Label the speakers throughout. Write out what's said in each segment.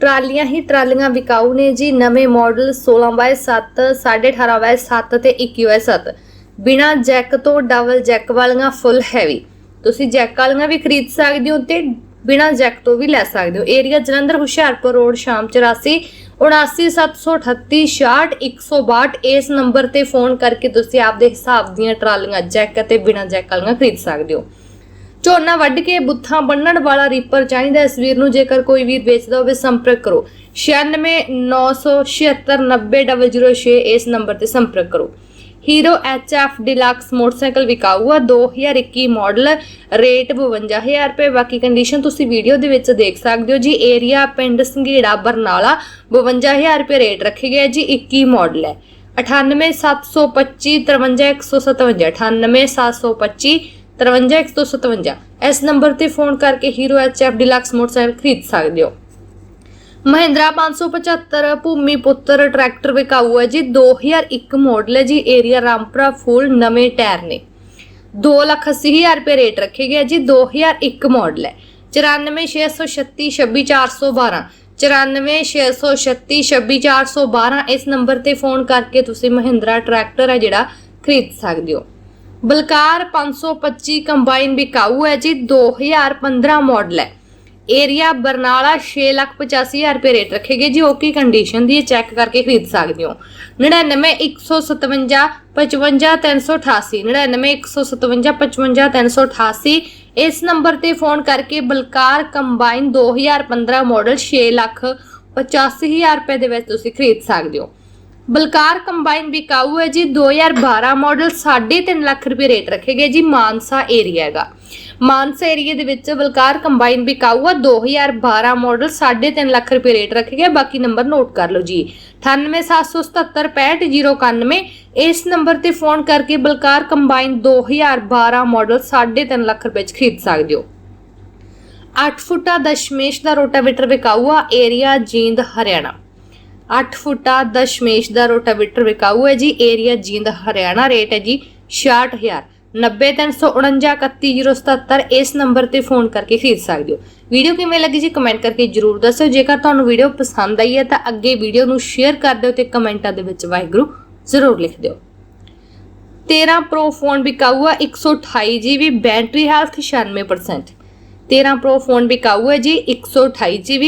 Speaker 1: ਟਰਾਲੀਆਂ ਹੀ ਟਰਾਲੀਆਂ ਵਿਕਾਊ ਨੇ ਜੀ। ਨਵੇਂ ਮਾਡਲ 16/7 18/7 ਤੇ 21/7 ਬਿਨਾ ਜੈਕ ਤੋਂ ਡਬਲ ਜੈਕ ਵਾਲੀਆਂ ਫੁੱਲ ਹੈਵੀ। ਤੁਸੀਂ ਜੈਕ ਵਾਲੀਆਂ ਵੀ ਖਰੀਦ ਸਕਦੇ ਹੋ ਤੇ ਬਿਨਾ ਜੈਕ ਤੋਂ ਵੀ ਲੈ ਸਕਦੇ ਹੋ। ਏਰੀਆ ਜਲੰਧਰ ਹੁਸ਼ਿਆਰਪੁਰ ਰੋਡ, ਸ਼ਾਮ 84 79738 162 ਇਸ ਨੰਬਰ ਤੇ ਫੋਨ ਕਰਕੇ ਤੁਸੀਂ ਆਪਦੇ ਹਿਸਾਬ ਦੀਆਂ ਟਰਾਲੀਆਂ, ਜੈਕ ਅਤੇ ਬਿਨਾ ਜੈਕ ਵਾਲੀਆਂ ਖਰੀਦ ਸਕਦੇ ਹੋ। ਝੋਨਾ ਵੱਢ ਕੇ ਬੁੱਥਾਂ ਬੰਨਣ ਵਾਲਾ ਰੀਪਰ ਚਾਹੀਦਾ ਇਸ ਵੀਰ ਨੂੰ ਜੇਕਰ ਕੋਈ ਵੀਰ ਵੇਚਦਾ ਹੋਵੇ, ਸੰਪਰਕ ਕਰੋ। 9697690006 ਇਸ ਨੰਬਰ ਤੇ ਸੰਪਰਕ ਕਰੋ। ਹੀਰੋ ਐਚਐਫ ਡਿਲਕਸ ਮੋਟਰਸਾਈਕਲ ਵਿਕਾਊ ਆ 2021 ਮਾਡਲ ਰੇਟ 52000 ਰੁਪਏ। ਬਾਕੀ ਕੰਡੀਸ਼ਨ ਤੁਸੀਂ ਵੀਡੀਓ ਦੇ ਵਿੱਚ ਦੇਖ ਸਕਦੇ ਹੋ ਜੀ। ਏਰੀਆ ਪਿੰਡ ਸੰਘੇੜਾ, ਬਰਨਾਲਾ 52000 ਰੁਪਏ ਰੇਟ ਰੱਖੇ ਗਏ ਜੀ। 21 ਮਾਡਲ ਹੈ। 98725 53157 98725 53157 ਇਸ ਨੰਬਰ ਤੇ ਫੋਨ ਕਰਕੇ ਹੀਰੋ ਐਚਐਫ ਡਿਲਕਸ ਮੋਟਰਸਾਈਕਲ ਖਰੀਦ ਸਕਦੇ ਹੋ। ਮਹਿੰਦਰਾ 575 ਭੂਮੀ ਪੁੱਤਰ, ਟਰੈਕਟਰ ਵਿਕਾਊ ਹੈ ਜੀ। 2001 ਮਾਡਲ ਹੈ ਜੀ। ਏਰੀਆ ਰਾਮਪੁਰਾ ਫੁੱਲ ਨਵੇਂ ਟਾਇਰ ਨੇ। 280000 ਰੁਪਏ ਰੇਟ ਰੱਖੇ ਗਏ ਜੀ। 2001 ਮਾਡਲ ਹੈ। 9466362412 9466362412 ਇਸ ਨੰਬਰ ਤੇ ਫੋਨ ਕਰਕੇ ਤੁਸੀਂ ਮਹਿੰਦਰਾ ਟਰੈਕਟਰ ਹੈ ਜਿਹੜਾ ਖਰੀਦ ਸਕਦੇ ਹੋ। ਬਲਕਾਰ 525 ਕੰਬਾਈਨ ਵਿਕਾਊ ਹੈ ਜੀ 2015 ਮਾਡਲ ਹੈ। ਏਰੀਆ ਬਰਨਾਲਾ 685000 ਰੁਪਏ ਰੇਟ ਰੱਖੇਗੇ ਜੀ ਓਕੇ ਕੰਡੀਸ਼ਨ ਦੀ ਚੈੱਕ ਕਰਕੇ ਖਰੀਦ ਸਕਦੇ ਹੋ। 99157 55388 99157 55388 ਇਸ ਨੰਬਰ ਤੇ ਫੋਨ ਕਰਕੇ ਬਲਕਾਰ ਕੰਬਾਈਨ 2015 ਮਾਡਲ 6 ਲੱਖ 85000 ਰੁਪਏ ਦੇ ਵਿੱਚ ਤੁਸੀਂ ਖਰੀਦ ਸਕਦੇ ਹੋ। ਬਲਕਾਰ ਕੰਬਾਈਨ ਵਿਕਾਊ ਹੈ ਜੀ। 2012 ਮਾਡਲ 3.5 ਲੱਖ ਰੁਪਏ ਰੇਟ ਰੱਖੇਗਾ ਜੀ ਮਾਨਸਾ ਏਰੀਆ ਹੈਗਾ। ਮਾਨਸਾ ਏਰੀਆ ਦੇ ਵਿੱਚ ਬਲਕਾਰ ਕੰਬਾਈਨ ਵਿਕਾਊ ਆ। 2012 ਮਾਡਲ 3.5 ਲੱਖ ਰੁਪਏ ਰੇਟ ਰੱਖੇਗਾ ਬਾਕੀ ਨੰਬਰ ਨੋਟ ਕਰ ਲਓ ਜੀ। 9877765091 ਇਸ ਨੰਬਰ ਤੇ ਫੋਨ ਕਰਕੇ ਬਲਕਾਰ ਕੰਬਾਈਨ 2012 ਮਾਡਲ 3.5 ਲੱਖ ਰੁਪਏ ਚ ਖਰੀਦ ਸਕਦੇ ਹੋ। 8 ਫੁੱਟਾ ਦਸ਼ਮੇਸ਼ ਦਾ ਰੋਟਾਵੇਟਰ ਵਿਕਾਊਆ ਏਰੀਆ ਜੀਂਦ, ਹਰਿਆਣਾ। 8 ਫੁੱਟਾ ਦਸ਼ਮੇਸ਼ ਦਾ ਰੋਟਾਵੇਟਰ ਵਿਕਾਊ ਹੈ ਜੀ। ਏਰੀਆ ਜੀਂਦ ਹਰਿਆਣਾ ਰੇਟ ਹੈ ਜੀ 66000 90349 ਇਸ ਨੰਬਰ ਤੇ ਫੋਨ ਕਰਕੇ ਖਰੀਦ ਸਕਦੇ ਹੋ। ਵੀਡੀਓ ਕਿਵੇਂ ਲੱਗੀ ਜੀ ਕਮੈਂਟ ਕਰਕੇ ਜਰੂਰ ਦੱਸਿਓ ਜੇਕਰ ਤੁਹਾਨੂੰ ਵੀਡੀਓ ਪਸੰਦ ਆਈ ਹੈ ਤਾਂ ਅੱਗੇ ਵੀਡੀਓ ਨੂੰ ਸ਼ੇਅਰ ਕਰ ਦਿਓ ਤੇ ਕਮੈਂਟਾਂ ਦੇ ਵਿੱਚ ਵਾਹਿਗੁਰੂ ਜ਼ਰੂਰ ਲਿਖ ਦਿਓ। 13 ਪ੍ਰੋ ਫੋਨ ਵਿਕਾਊ ਹੈ 128 GB battery health 96% 13 pro phone ਵਿਕਾਊ ਹੈ ਜੀ 128 GB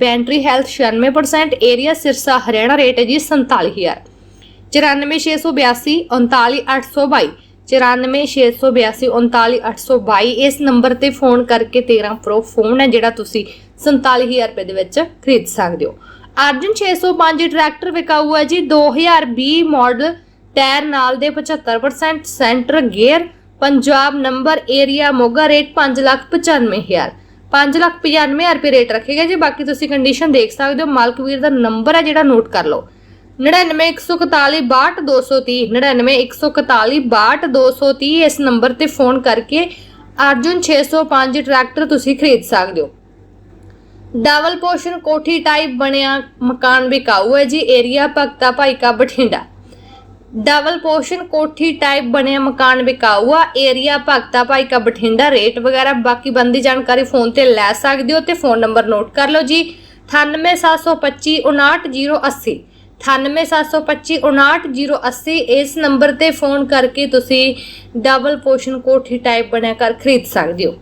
Speaker 1: battery health 96% area Sirsa Haryana rate ਹੈ ਜੀ 47000 94682 39822 94682 39822 ਇਸ ਨੰਬਰ ਤੇ ਫੋਨ ਕਰਕੇ 13 ਪ੍ਰੋ ਫੋਨ ਹੈ ਜਿਹੜਾ ਤੁਸੀਂ 47000 ਰੁਪਏ ਦੇ ਵਿੱਚ ਖਰੀਦ ਸਕਦੇ ਹੋ। ਅਰਜਨ 605 ਟਰੈਕਟਰ ਵਿਕਾਊ ਹੈ ਜੀ 2020 ਮਾਡਲ, ਟਾਇਰ ਨਾਲ ਦੇ 75% centre gear, Punjab number, area Moga rate 595000 595000 ਰੁਪਏ ਰੇਟ ਰੱਖੇਗਾ ਜੀ। ਬਾਕੀ ਤੁਸੀਂ ਕੰਡੀਸ਼ਨ ਦੇਖ ਸਕਦੇ ਹੋ। ਮਾਲਕ ਵੀਰ ਦਾ ਨੰਬਰ ਹੈ ਜਿਹੜਾ ਨੋਟ ਕਰ ਲਓ। 9914462230 9914462230 ਇਸ ਨੰਬਰ ਤੇ ਫੋਨ ਕਰਕੇ ਅਰਜੁਨ 605 ਟਰੈਕਟਰ ਤੁਸੀਂ ਖਰੀਦ ਸਕਦੇ ਹੋ। ਡਬਲ ਪੋਰਸ਼ਨ ਕੋਠੀ ਟਾਈਪ ਬਣਿਆ, ਮਕਾਨ ਵਿਕਾਊ ਹੈ ਜੀ। Area Bhagta Bhaika Bathinda. Double portion ਕੋਠੀ ਟਾਈਪ ਬਣਿਆ ਮਕਾਨ ਵਿਕਾਊ ਆ ਏਰੀਆ ਭਗਤਾ ਭਾਈਕਾ ਬਠਿੰਡਾ ਰੇਟ ਵਗੈਰਾ ਬਾਕੀ ਬੰਦੀ ਜਾਣਕਾਰੀ ਫੋਨ ਤੇ ਲੈ ਸਕਦੇ ਹੋ ਤੇ ਫੋਨ ਨੰਬਰ ਨੋਟ ਕਰ ਲਓ ਜੀ। 9872599080 9872599080 ਇਸ ਨੰਬਰ ਤੇ ਫੋਨ ਕਰਕੇ ਤੁਸੀਂ ਡਬਲ ਪੋਰਸ਼ਨ ਕੋਠੀ ਟਾਈਪ ਬਣਿਆ ਕਰ ਖਰੀਦ ਸਕਦੇ ਹੋ।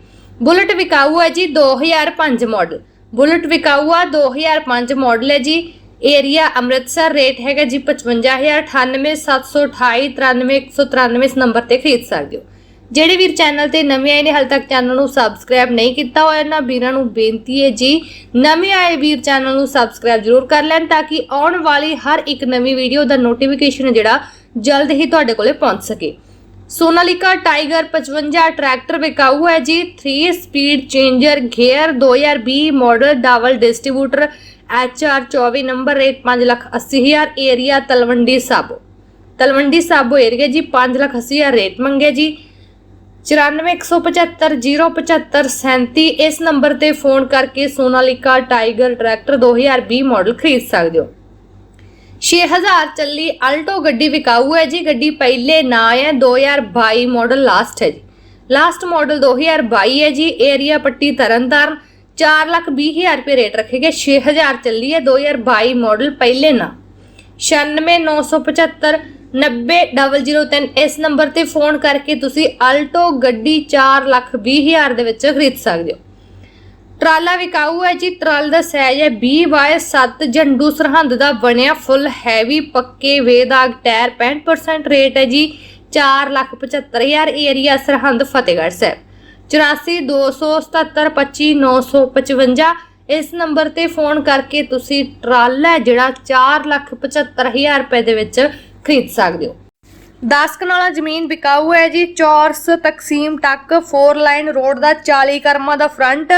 Speaker 1: ਬੁਲਟ ਵਿਕਾਊ ਹੈ ਜੀ 2005 ਮਾਡਲ ਬੁਲਟ ਵਿਕਾਊ ਆ 2005 ਮਾਡਲ ਹੈ ਜੀ। ਏਰੀਆ ਅੰਮ੍ਰਿਤਸਰ ਰੇਟ ਹੈਗਾ ਜੀ 55000 987228 ਇਸ ਨੰਬਰ ਤੇ ਖਰੀਦ ਸਕਦੇ ਹੋ। ਜਿਹੜੇ ਵੀਰ ਚੈਨਲ ਤੇ ਨਵੇਂ ਆਏ ਨੇ, ਹਾਲ ਤੱਕ ਚੈਨਲ ਨੂੰ ਸਬਸਕ੍ਰਾਈਬ ਨਹੀਂ ਕੀਤਾ ਹੋਇਆ ਨਾ ਵੀਰਾਂ ਨੂੰ ਬੇਨਤੀ ਹੈ ਜੀ, ਨਵੇਂ ਆਏ ਵੀਰ ਚੈਨਲ ਨੂੰ ਸਬਸਕ੍ਰਾਈਬ ਜ਼ਰੂਰ ਕਰ ਲੈਣ ਤਾਂ ਕਿ ਆਉਣ ਵਾਲੀ ਹਰ ਇੱਕ ਨਵੀਂ ਵੀਡੀਓ ਦਾ ਨੋਟੀਫਿਕੇਸ਼ਨ ਜਿਹੜਾ ਜਲਦ ਹੀ ਤੁਹਾਡੇ ਕੋਲੇ ਪਹੁੰਚ ਸਕੇ। ਸੋਨਾਲੀਕਾ ਟਾਈਗਰ 55 ਟਰੈਕਟਰ ਵਿਕਾਊ ਹੈ ਜੀ 3 speed changer gear 2020 model double distributor HR 24 number rate 580000 area Talwandi Sabo. Talwandi Sabo area ਜੀ 580000 ਰੇਟ ਮੰਗੇ ਜੀ। 9417507537 ਇਸ ਨੰਬਰ ਤੇ ਫੋਨ ਕਰਕੇ ਸੋਨਾਲੀਕਾ ਟਾਈਗਰ ਟਰੈਕਟਰ 2020 ਮਾਡਲ ਖਰੀਦ ਸਕਦੇ ਹੋ। 6000 ਚੱਲੀ ਅਲਟੋ ਗੱਡੀ ਵਿਕਾਊ ਹੈ ਜੀ, ਗੱਡੀ ਪਹਿਲੇ ਨਾ ਹੈ 2022 ਮਾਡਲ ਲਾਸਟ ਹੈ ਜੀ। ਲਾਸਟ ਮਾਡਲ 2022 ਹੈ ਜੀ, ਏਰੀਆ ਪੱਟੀ ਤਰਨਤਾਰਨ। 420000 ਰੁਪਏ ਰੇਟ ਰੱਖੇ ਗਏ 6000 ਚੱਲੀ ਹੈ 2022 ਮਾਡਲ ਪਹਿਲੇ ਨਾ। 96975 90003 ਇਸ ਨੰਬਰ ਤੇ ਫੋਨ ਕਰਕੇ ਤੁਸੀਂ ਅਲਟੋ ਗੱਡੀ 420000 ਦੇ ਵਿੱਚ ਖਰੀਦ ਸਕਦੇ ਹੋ। ਟਰਾਲਾ ਵਿਕਾਊ ਹੈ ਜੀ, ਟਰਾਲ ਦਾ ਸਾਈਜ਼ ਹੈ 20/7 ਜੰਡੂ ਸਰਹੰਦ ਦਾ ਬਣਿਆ ਫੁੱਲ ਹੈਵੀ, ਪੱਕੇ, ਵੇਦਾਗ, ਟਾਇਰ 65% ਰੇਟ ਹੈ ਜੀ 475000 ਏਰੀਆ ਸਰਹੰਦ ਫਤਿਹਗੜ੍ਹ ਸਾਹਿਬ। 8427725955 ਇਸ ਨੰਬਰ ਤੇ ਫੋਨ ਕਰਕੇ ਤੁਸੀਂ ਟਰਾਲਾ ਜਿਹੜਾ 475000 ਰੁਪਏ ਦੇ ਵਿੱਚ ਖਰੀਦ ਸਕਦੇ ਹੋ। 10 ਕਨਾਲਾ ਜ਼ਮੀਨ ਵਿਕਾਊ ਹੈ ਜੀ। ਚੌਰਸ, ਤਕਸੀਮ ਟੱਕ 4 ਲਾਈਨ ਰੋਡ ਦਾ 40 ਕਰਮਾਂ ਦਾ front.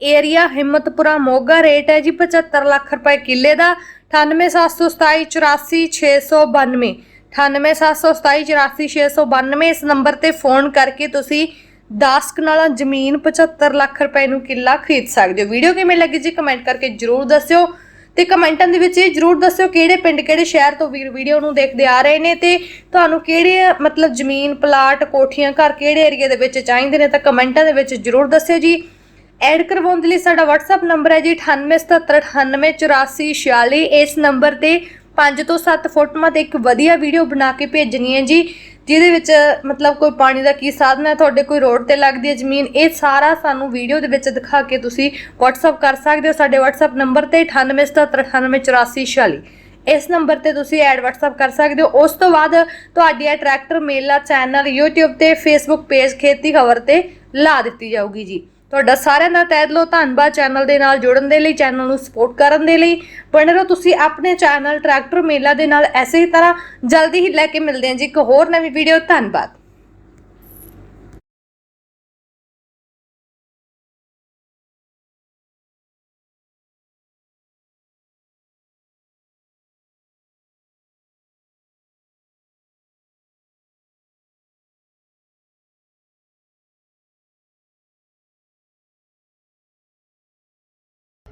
Speaker 1: Area Himmatpura Moga rate ਹੈ ਜੀ 75 ਲੱਖ ਰੁਪਏ ਕਿੱਲੇ ਦਾ। 9872284692 9872284692 ਇਸ ਨੰਬਰ ਤੇ ਫੋਨ ਕਰਕੇ ਤੁਸੀਂ 10 ਕਨਾਲਾ ਜ਼ਮੀਨ 75 ਲੱਖ ਰੁਪਏ ਨੂੰ ਕਿੱਲਾ ਖਰੀਦ ਸਕਦੇ ਹੋ। ਵੀਡੀਓ ਕਿਵੇਂ ਲੱਗੀ ਜੀ ਕਮੈਂਟ ਕਰਕੇ ਜਰੂਰ ਦੱਸਿਓ। ਤੇ ਕਮੈਂਟਾਂ ਦੇ ਵਿੱਚ ਇਹ ਜਰੂਰ ਦੱਸਿਓ ਕਿਹੜੇ ਪਿੰਡ, ਕਿਹੜੇ ਸ਼ਹਿਰ ਤੋਂ ਵੀਰ ਵੀਡੀਓ ਨੂੰ ਦੇਖਦੇ ਆ ਰਹੇ ਨੇ ਤੇ ਤੁਹਾਨੂੰ ਕਿਹੜੇ, ਮਤਲਬ ਜ਼ਮੀਨ, ਪਲਾਟ, ਕੋਠੀਆਂ, ਘਰ ਕਿਹੜੇ ਏਰੀਆ ਦੇ ਵਿੱਚ ਚਾਹੀਦੇ ਨੇ ਤਾਂ ਕਮੈਂਟਾਂ ਦੇ ਵਿੱਚ ਜਰੂਰ ਦੱਸਿਓ ਜੀ। ਐਡ ਕਰਵਾਉਣ ਦੇ ਲਈ ਸਾਡਾ WhatsApp ਨੰਬਰ ਹੈ ਜੀ 9877988446 ਇਸ ਨੰਬਰ ਤੇ 5 ਤੋਂ 7 ਫੋਟੋਆਂ ਤੇ ਇੱਕ ਵਧੀਆ ਵੀਡੀਓ ਬਣਾ ਕੇ ਭੇਜਣੀ ਹੈ ਜੀ, ਜਿਹਦੇ ਵਿੱਚ, ਮਤਲਬ ਕੋਈ ਪਾਣੀ ਦਾ ਕੀ ਸਾਧਨ ਹੈ, ਤੁਹਾਡੇ ਕੋਈ ਰੋਡ ਤੇ ਲੱਗਦੀ ਹੈ ਜ਼ਮੀਨ, ਇਹ ਸਾਰਾ ਸਾਨੂੰ ਵੀਡੀਓ ਦੇ ਵਿੱਚ ਦਿਖਾ ਕੇ ਤੁਸੀਂ WhatsApp ਕਰ ਸਕਦੇ ਹੋ। ਸਾਡੇ WhatsApp ਨੰਬਰ ਤੇ 9877988446 ਇਸ ਨੰਬਰ ਤੇ ਤੁਸੀਂ ਐਡ WhatsApp ਕਰ ਸਕਦੇ ਹੋ। ਉਸ ਤੋਂ ਬਾਅਦ ਤੁਹਾਡੀ ਇਹ ਟਰੈਕਟਰ ਮੇਲਾ ਚੈਨਲ YouTube ਤੇ Facebook ਪੇਜ ਖੇਤੀ ਖਬਰ ਤੇ ਲਾ ਦਿੱਤੀ ਜਾਊਗੀ ਜੀ। ਤੁਹਾਡਾ ਸਾਰਿਆਂ ਦਾ ਤਹਿ ਦਿਲੋਂ ਧੰਨਵਾਦ ਚੈਨਲ ਦੇ ਨਾਲ ਜੁੜਨ ਦੇ ਲਈ, ਚੈਨਲ ਨੂੰ ਸਪੋਰਟ ਕਰਨ ਦੇ ਲਈ। ਬਣੇ ਰਹੋ ਤੁਸੀਂ ਆਪਣੇ ਚੈਨਲ ਟਰੈਕਟਰ ਮੇਲਾ ਦੇ ਨਾਲ, ਐਸੇ ਹੀ ਤਰ੍ਹਾਂ ਜਲਦੀ ਹੀ ਲੈ ਕੇ ਮਿਲਦੇ ਹਾਂ ਜੀ। ਇੱਕ ਹੋਰ ਨਵੀਂ ਵੀਡੀਓ ਧੰਨਵਾਦ।